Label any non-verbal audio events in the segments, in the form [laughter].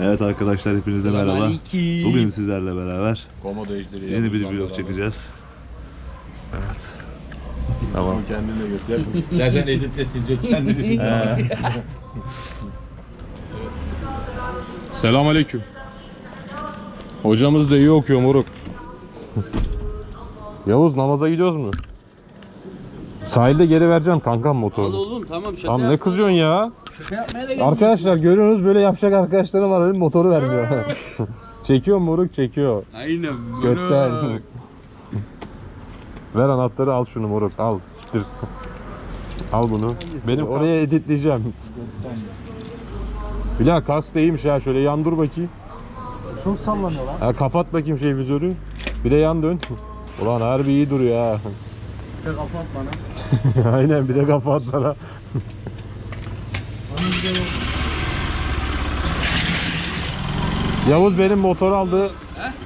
Evet arkadaşlar hepinize merhaba. Bugün sizlerle beraber Komodo ejderi yeni bir vlog çekeceğiz. Evet. Tamam. Tamam kendin de göster. [laughs] Zaten editle silecek kendini. [laughs] Selamünaleyküm. Hocamız da iyi okuyor moruk. Yavuz namaza gidiyoruz mu? Sahilde geri vereceğim kankam Al motoru. oğlum tamam şaka Tamam ne yapsana. kızıyorsun ya? Arkadaşlar görüyorsunuz böyle yapacak arkadaşlarım var benim motoru vermiyor. [laughs] çekiyor moruk çekiyor. Aynen. Götten. moruk. Ver anahtarı al şunu moruk al siktir. Al bunu. Benim oraya editleyeceğim. Bilal kask da iyiymiş ya şöyle yan dur bakayım. Çok sallanıyor lan. Ha, kapat bakayım şey vizörü. Bir de yan dön. Ulan harbi iyi duruyor ha. Bir de kafa at bana. [laughs] Aynen bir de kafa at bana. Yavuz benim motor aldı.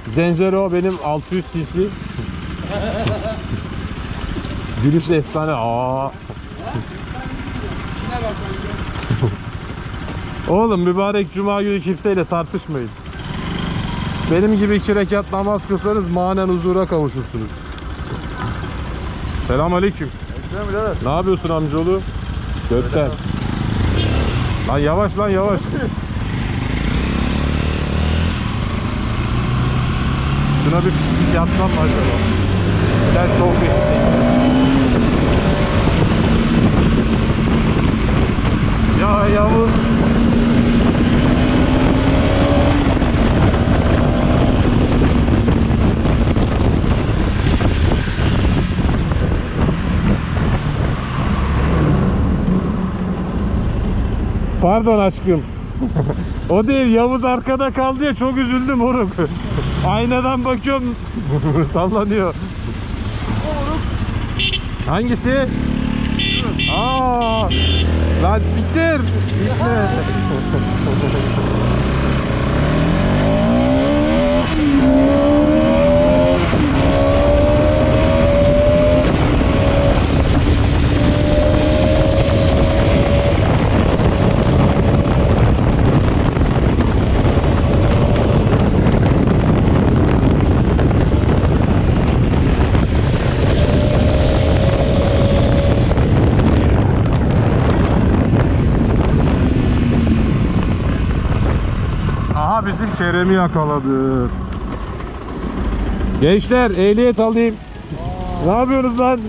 Zenzero benim 600 cc. Gülüş efsane. Aa. [laughs] Oğlum mübarek cuma günü kimseyle tartışmayın. Benim gibi iki rekat namaz kılsanız manen huzura kavuşursunuz. Selam aleyküm. Ne yapıyorsun amcaoğlu? Gökten. Lan yavaş lan yavaş. Şuna bir pislik yapsam mı acaba? Gel soğuk bir Ya Yavuz. Pardon aşkım. o değil Yavuz arkada kaldı ya çok üzüldüm oruk. Aynadan bakıyorum [laughs] sallanıyor. Hangisi? Aa! Lan siktir. Gitme. Kerem'i yakaladı. Gençler ehliyet alayım. Ne yapıyorsunuz lan?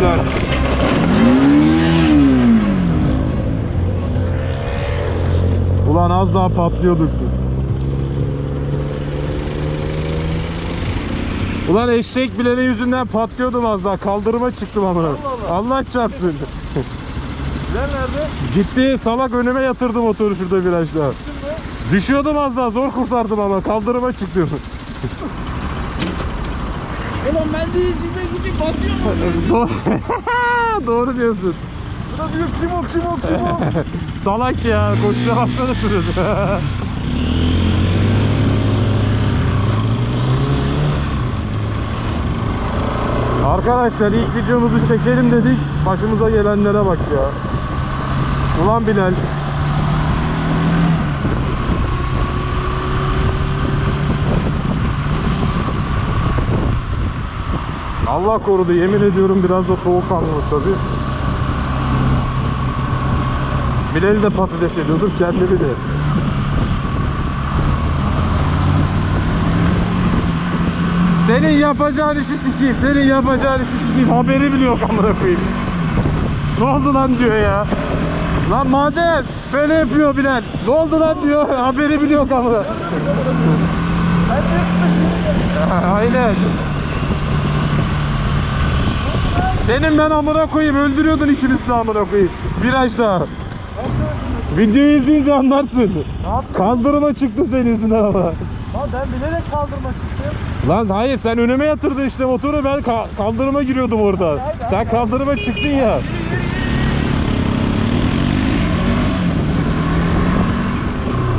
Ulan. Ulan az daha patlıyorduk. Ulan eşek bilene yüzünden patlıyordum az daha. Kaldırıma çıktım amına. Allah çarpsın. Güzel nerede? Gitti salak önüme yatırdı motoru şurada virajda. Düşüyordum az daha zor kurtardım ama kaldırıma çıktım. Ulan ben de yüzüme gidip basıyorum. [laughs] Doğru, [laughs] Doğru diyorsun. Burada diyor kim o kim o kim o? [laughs] Salak ya koşuya baksana şurada. [laughs] Arkadaşlar ilk videomuzu çekelim dedik. Başımıza gelenlere bak ya. Ulan Bilal. Allah korudu yemin ediyorum biraz da soğukkanlı tabii. Bilal'i de patates ediyordum kendimi de. Senin yapacağın işi sikeyim, senin yapacağın işi sikeyim. Haberi bile yok amına koyayım. Ne oldu lan diyor ya. Lan madem böyle yapıyor Bilal. Ne oldu lan diyor. Haberi bile yok amına. Aynen. Senin ben amına koyayım öldürüyordun ikimiz de amına koyayım. Virajda. Videoyu izleyince anlarsın. Ne yaptın? Kaldırıma çıktı senin yüzünden ama. Lan ben bilerek kaldırma çıktım. Lan hayır sen önüme yatırdın işte motoru ben ka- kaldırıma giriyordum orada. Sen kaldırıma çıktın ya.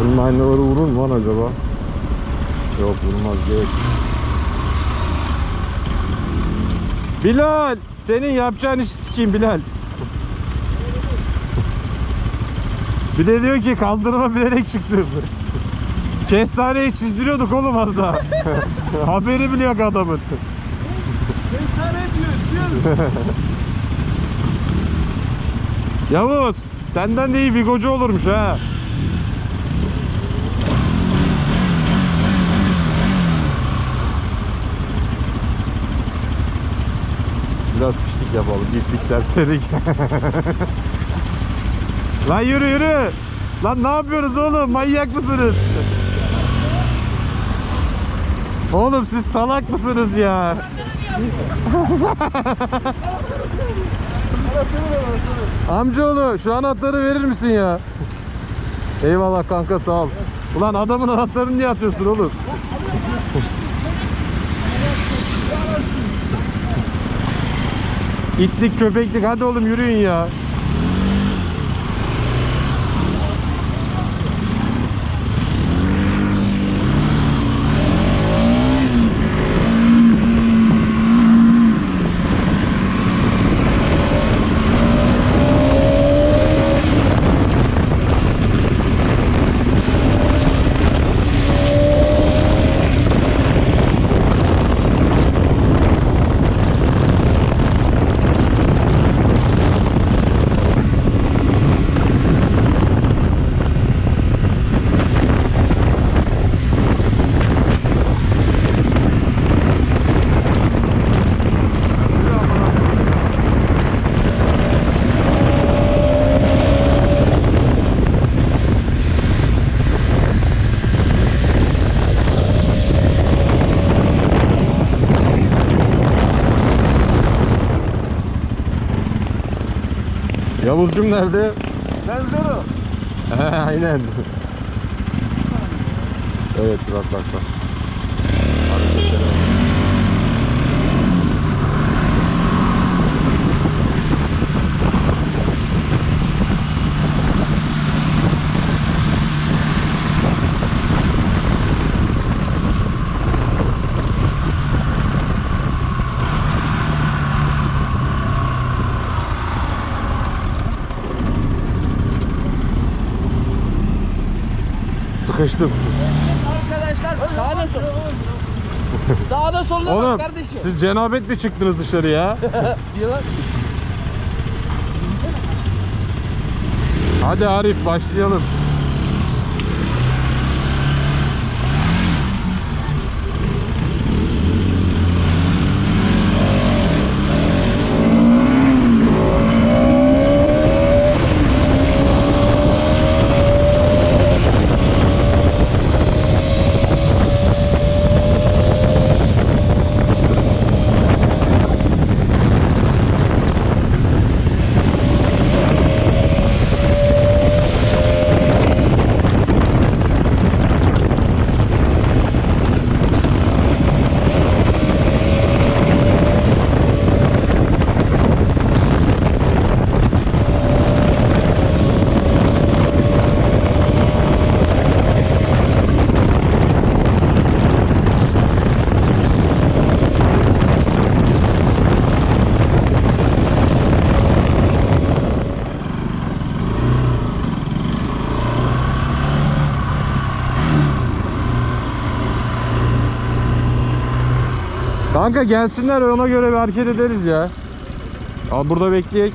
Bunun aynaları vurur mu lan acaba? Yok vurmaz geç. Bilal! Senin yapacağın işi sikeyim Bilal. Bir de diyor ki kaldırıma bilerek çıktım. Kestaneyi çizdiriyorduk oğlum az daha. [laughs] Haberi bile yok adamın. [laughs] Yavuz senden de iyi vigocu olurmuş ha. Biraz piştik yapalım. Gittik serserik. [laughs] Lan yürü yürü. Lan ne yapıyorsunuz oğlum? Manyak mısınız? Oğlum siz salak mısınız ya? Amcaoğlu şu anahtarı verir misin ya? Eyvallah kanka sağ ol. Ulan adamın anahtarını niye atıyorsun oğlum? İtlik köpeklik hadi oğlum yürüyün ya. Yavuzcum nerede? Ben zero. Aynen. Evet bak bak bak. Hareketlere bak. Sıkıştım. Arkadaşlar sağda sol. Sağda soluna Oğlum bak kardeşim. siz cenabet mi çıktınız dışarı ya? [laughs] Diyorlar. Hadi Arif başlayalım. Kanka gelsinler ona göre bir hareket ederiz ya. Al burada bekleyek.